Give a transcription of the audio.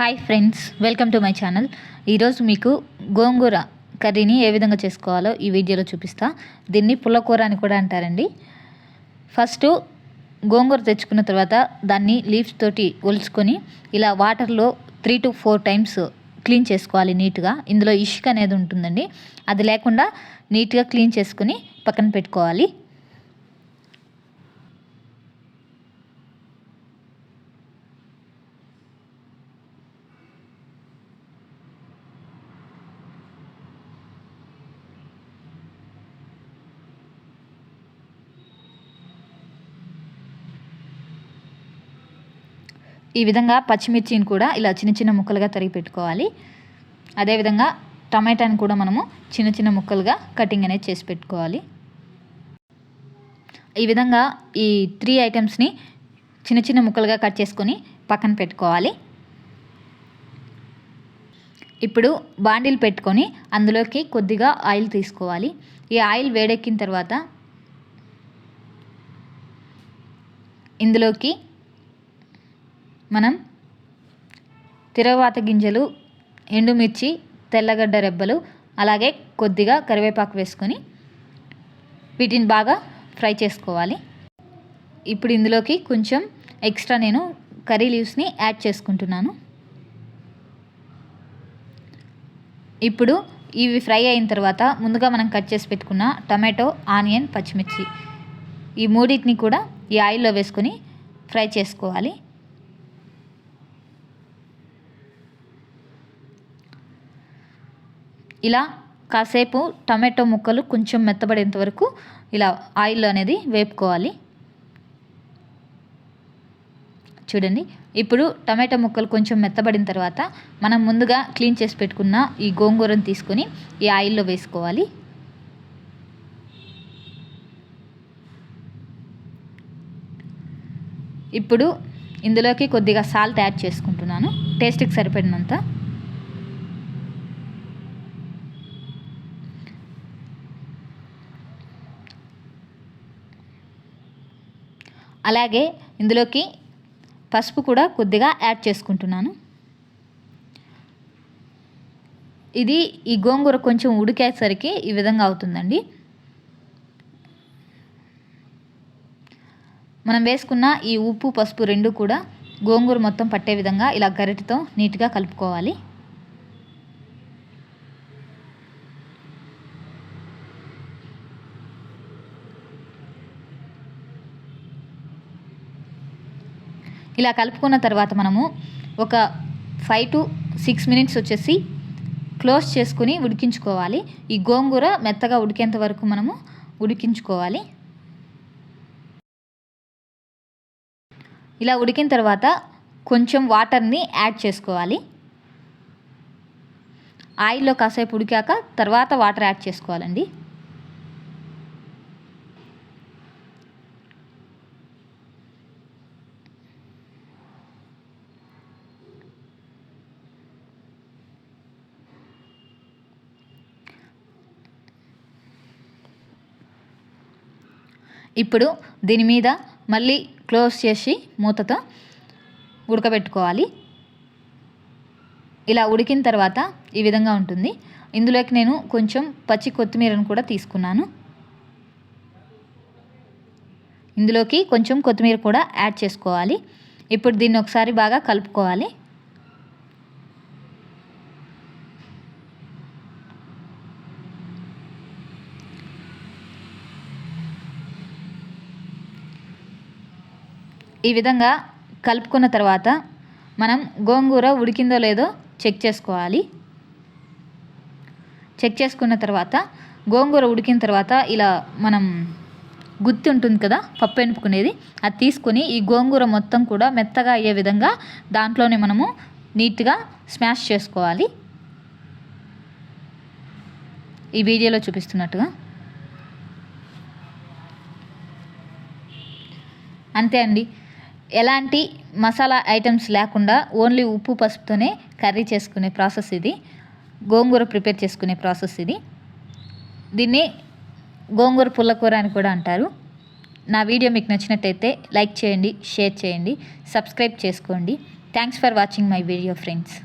Hi friends welcome to my channel ఈరోజు మీకు గోంగూర కర్రీని ఏ విధంగా చేసుకోవాలో ఈ వీడియోలో చూపిస్తా. దీన్ని పుల్లకూర అని కూడా అంటారండి. ఫస్ట్ గోంగూర తెచ్చుకున్న తర్వాత దాన్ని లీవ్స్ తోటి ఒలుచుకొని ఇలా వాటర్లో three to four times clean చేసుకోవాలి నీట్గా. ఇందులో ఇష్క్ అనేది ఉంటుందండి. అది లేకుండా నీట్గా క్లీన్ చేసుకుని పక్కన పెట్టుకోవాలి. ఈ విధంగా పచ్చిమిర్చిని కూడా ఇలా చిన్న చిన్న ముక్కలుగా తరిగి పెట్టుకోవాలి. అదేవిధంగా టమాటాని కూడా మనము చిన్న చిన్న ముక్కలుగా కటింగ్ అనేది చేసి పెట్టుకోవాలి. ఈ విధంగా ఈ త్రీ ఐటమ్స్ని చిన్న చిన్న ముక్కలుగా కట్ చేసుకొని పక్కన పెట్టుకోవాలి. ఇప్పుడు బాండిల్ పెట్టుకొని అందులోకి కొద్దిగా ఆయిల్ తీసుకోవాలి. ఈ ఆయిల్ వేడెక్కిన తర్వాత ఇందులోకి మనం తిరగవాత గింజలు ఎండుమిర్చి తెల్లగడ్డ రెబ్బలు అలాగే కొద్దిగా కరివేపాకు వేసుకొని వీటిని బాగా ఫ్రై చేసుకోవాలి. ఇప్పుడు ఇందులోకి కొంచెం ఎక్స్ట్రా నేను కర్రీ లీవ్స్ని యాడ్ చేసుకుంటున్నాను. ఇప్పుడు ఇవి ఫ్రై అయిన తర్వాత ముందుగా మనం కట్ చేసి పెట్టుకున్న టమాటో ఆనియన్ పచ్చిమిర్చి ఈ మూడింటిని కూడా ఈ ఆయిల్లో వేసుకొని ఫ్రై చేసుకోవాలి. ఇలా కాసేపు టమాటో ముక్కలు కొంచెం మెత్తబడేంత వరకు ఇలా ఆయిల్ అనేది వేపుకోవాలి. చూడండి ఇప్పుడు టమాటో ముక్కలు కొంచెం మెత్తబడిన తర్వాత మనం ముందుగా క్లీన్ చేసి పెట్టుకున్న ఈ గోంగూరను తీసుకొని ఈ ఆయిల్లో వేసుకోవాలి. ఇప్పుడు ఇందులోకి కొద్దిగా సాల్ట్ యాడ్ చేసుకుంటున్నాను. టేస్ట్కి సరిపడినంత. అలాగే ఇందులోకి పసుపు కూడా కొద్దిగా యాడ్ చేసుకుంటున్నాను. ఇది ఈ గోంగూర కొంచెం ఉడికేసరికి ఈ విధంగా అవుతుందండి. మనం వేసుకున్న ఈ ఉప్పు పసుపు రెండు కూడా గోంగూర మొత్తం పట్టే విధంగా ఇలా గరిటతో నీట్గా కలుపుకోవాలి. ఇలా కలుపుకున్న తర్వాత మనము ఒక ఫైవ్ టు సిక్స్ మినిట్స్ వచ్చేసి క్లోజ్ చేసుకుని ఉడికించుకోవాలి. ఈ గోంగూర మెత్తగా ఉడికేంత వరకు మనము ఉడికించుకోవాలి. ఇలా ఉడికిన తర్వాత కొంచెం వాటర్ని యాడ్ చేసుకోవాలి. ఆయిల్లో కాసేపు ఉడికాక తర్వాత వాటర్ యాడ్ చేసుకోవాలండి. ఇప్పుడు దీని మీద మళ్ళీ క్లోజ్ చేసి మూతతో ఉడకబెట్టుకోవాలి. ఇలా ఉడికిన తర్వాత ఈ విధంగా ఉంటుంది. ఇందులోకి నేను కొంచెం పచ్చి కొత్తిమీరను కూడా తీసుకున్నాను. ఇందులోకి కొంచెం కొత్తిమీర కూడా యాడ్ చేసుకోవాలి. ఇప్పుడు దీన్ని ఒకసారి బాగా కలుపుకోవాలి. ఈ విధంగా కలుపుకున్న తర్వాత మనం గోంగూర ఉడికిందో లేదో చెక్ చేసుకోవాలి. చెక్ చేసుకున్న తర్వాత గోంగూర ఉడికిన తర్వాత ఇలా మనం గుత్తి ఉంటుంది కదా పప్పు ఎనుపుకునేది అది తీసుకొని ఈ గోంగూర మొత్తం కూడా మెత్తగా అయ్యే విధంగా దాంట్లోనే మనము నీట్గా స్మాష్ చేసుకోవాలి. ఈ వీడియోలో చూపిస్తున్నట్టుగా. అంతే అండి. ఎలాంటి మసాలా ఐటమ్స్ లేకుండా ఓన్లీ ఉప్పు పసుపుతోనే కర్రీ చేసుకునే ప్రాసెస్ ఇది. గోంగూర ప్రిపేర్ చేసుకునే ప్రాసెస్ ఇది. దీన్ని గోంగూర పుల్లకూర అని కూడా అంటారు. నా వీడియో మీకు నచ్చినట్టయితే లైక్ చేయండి షేర్ చేయండి సబ్స్క్రైబ్ చేసుకోండి. Thanks for watching my video friends